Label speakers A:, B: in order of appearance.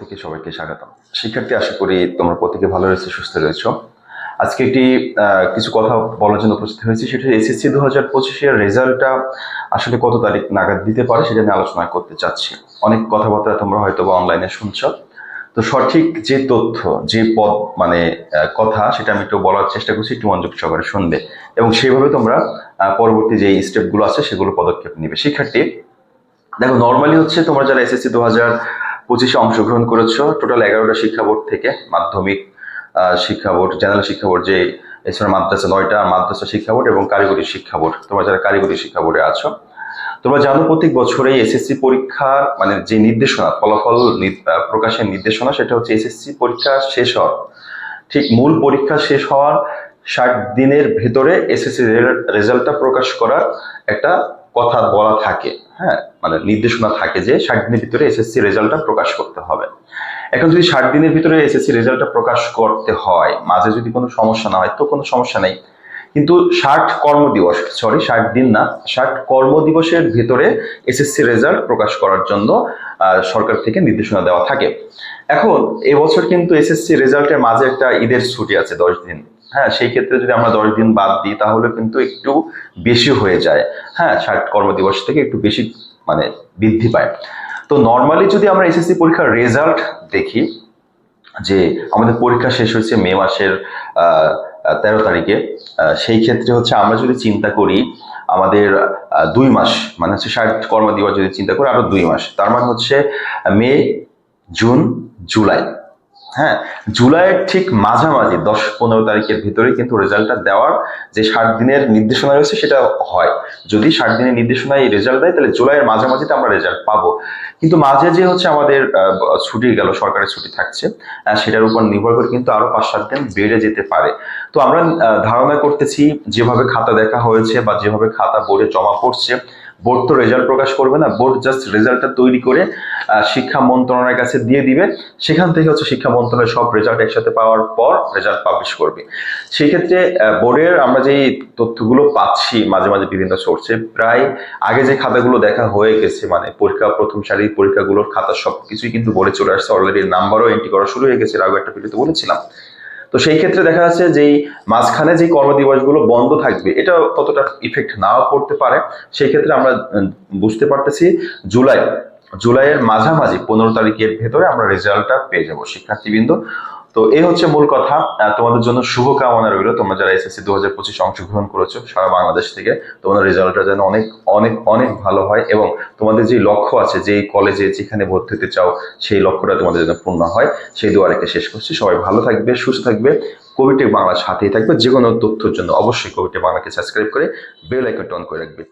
A: থেকে সবাইকে স্বাগতম। শিক্ষার্থী, আশা করি তোমরা প্রত্যেকে ভালো রয়েছে, সুস্থ রয়েছ। আজকে একটি কিছু কথা বলার জন্য উপস্থিত হয়েছি, সেটা এসএসসি দু হাজার পঁচিশের রেজাল্টটা আসলে কত তারিখ নাগাদ দিতে পারে সেটা নিয়ে আলোচনা করতে চাচ্ছি। অনেক কথাবার্তা তোমরা হয়তো বা অনলাইনে শুনছ। তো সঠিক যে তথ্য, যে পদ মানে কথা, সেটা আমি একটু বলার চেষ্টা করছি, একটু মনোযোগ সহকারে শুনবে। এবং সেইভাবে তোমরা পরবর্তী যে স্টেপগুলো আছে, সেগুলো পদক্ষেপ নিবে। শিক্ষার্থী, দেখো নর্মালি হচ্ছে তোমরা যারা এসএসসি দু হাজার পঁচিশে অংশগ্রহণ করেছ। টোটাল এগারোটা শিক্ষা বোর্ড থেকে মাধ্যমিক শিক্ষা বোর্ড, জেনারেল শিক্ষা বোর্ড, যে এছাড়া মাদ্রাসা নয়টা মাদ্রাসা শিক্ষা বোর্ড এবং কারিগরি শিক্ষা বোর্ড। তোমরা যারা কারিগরি শিক্ষা বোর্ডে আছো, তোমরা জানো প্রত্যেক বছরেই এসএসসি পরীক্ষার মানে যে নির্দেশনা, ফলাফল প্রকাশের নির্দেশনা, সেটা হচ্ছে এসএসসি পরীক্ষা শেষ হওয়ার। ঠিক মূল পরীক্ষা শেষ হওয়ার ষাট দিনের ভেতরে এসএসসি রেজাল্টটা প্রকাশ করার একটা কথা বলা থাকে হ্যাঁ? মানে নির্দেশনা থাকে যে ষাট দিনের ভিতরে এসএসসি রেজাল্টটা প্রকাশ করতে হবে। এখন যদি ষাট দিনের ভিতরে এসএসসি রেজাল্টটা প্রকাশ করতে হয়, মাঝে যদি কোনো সমস্যা না হয়, তো কোনো সমস্যা নেই। কিন্তু ষাট কর্মদিবস সরি ষাট দিন না, ষাট কর্মদিবসের ভিতরে এসএসসি রেজাল্ট প্রকাশ করার জন্য সরকার থেকে নির্দেশনা দেওয়া থাকে। এখন, এবছর কিন্তু এসএসসি রেজাল্টের মাঝে একটা ঈদের ছুটি আছে, দশ দিন। হ্যাঁ সেই ক্ষেত্রে যদি আমরা দশ দিন বাদ দিই, তাহলে কিন্তু একটু বেশি হয়ে যায়। হ্যাঁ ষাট কর্মদিবস থেকে একটু বেশি মানে বৃদ্ধি পায়। তো নর্মালি যদি আমরা এসএসসি পরীক্ষার রেজাল্ট দেখি, যে আমাদের পরীক্ষা শেষ হয়েছে মে মাসের তেরো তারিখে সেই ক্ষেত্রে হচ্ছে আমরা যদি চিন্তা করি, আমাদের দুই মাস মানে হচ্ছে ষাট কর্মদিবস যদি চিন্তা করি, আরও দুই মাস। তার মানে হচ্ছে মে, জুন, জুলাই। হ্যাঁ জুলাইয়ের ঠিক মাঝামাঝি, দশ পনেরো তারিখের ভিতরে কিন্তু রেজাল্টটা দেওয়ার যে ষাট দিনের নির্দেশনা রয়েছে সেটা হয়। যদি ষাট দিনের নির্দেশনায় রেজাল্ট দেয়, তাহলে জুলাইয়ের মাঝামাঝিতে আমরা রেজাল্ট পাবো। কিন্তু মাঝে যে হচ্ছে আমাদের ছুটি গেল, সরকারের ছুটি থাকছে সেটার উপর নির্ভর করে কিন্তু আরও পাঁচ সাত দিন বেড়ে যেতে পারে। তো আমরা ধারণা করতেছি, যেভাবে খাতা দেখা হয়েছে বা যেভাবে খাতা বোর্ডে জমা পড়ছে বোর্ড তো রেজাল্ট প্রকাশ করবে না, বোর্ড জাস্ট রেজাল্টটা তৈরি করে শিক্ষা মন্ত্রণালয়ের কাছে দিয়ে দিবে। সেখান থেকে হচ্ছে শিক্ষা মন্ত্রণালয় সব রেজাল্ট একসাথে পাওয়ার পর রেজাল্ট পাবলিশ করবে। সেই ক্ষেত্রে বোর্ডের আমরা যেই তথ্যগুলো পাচ্ছি মাঝে মাঝে বিভিন্ন সোর্সে প্রায় আগে যে খাতাগুলো দেখা হয়ে গেছে মানে পরীক্ষা, প্রথম সারির পরীক্ষাগুলোর খাতা সব কিছুই কিন্তু বোর্ডে চলে আসছে। অলরেডি নাম্বারও এন্ট্রি করা শুরু হয়ে গেছে আগে একটা ভিডিওতে বলেছিলাম। তো সেই ক্ষেত্রে দেখা যাচ্ছে যে এই মাঝখানে যে কর্মদিবসগুলো বন্ধ থাকবে, এটা ততটা ইফেক্ট নাও পড়তে পারে। সেই ক্ষেত্রে আমরা বুঝতে পারতেছি জুলাই, জুলাইয়ের মাঝামাঝি পনেরো তারিখের ভেতরে আমরা রেজাল্টটা পেয়ে যাব। শিক্ষার্থীবৃন্দ তো এই হচ্ছে মূল কথা। তোমাদের জন্য শুভকামনা রইল। তোমরা যারা এসএসসি দু হাজার পঁচিশে অংশগ্রহণ করেছ সারা বাংলাদেশ থেকে, তোমাদের রেজাল্টটা যেন অনেক অনেক অনেক ভালো হয় এবং তোমাদের যে লক্ষ্য আছে যে কলেজে যেখানে ভর্তি হতে চাও, সেই লক্ষ্যটা তোমাদের যেন পূর্ণ হয়, সেই দোয়া রেখে শেষ করছি। সবাই ভালো থাকবে, সুস্থ থাকবে কোভিডে বাংলা সাথেই থাকবে যে কোনো তথ্যের জন্য অবশ্যই কোভিডে বাংলাকে সাবস্ক্রাইব করে বেল আইকনটা অন করে রাখবে।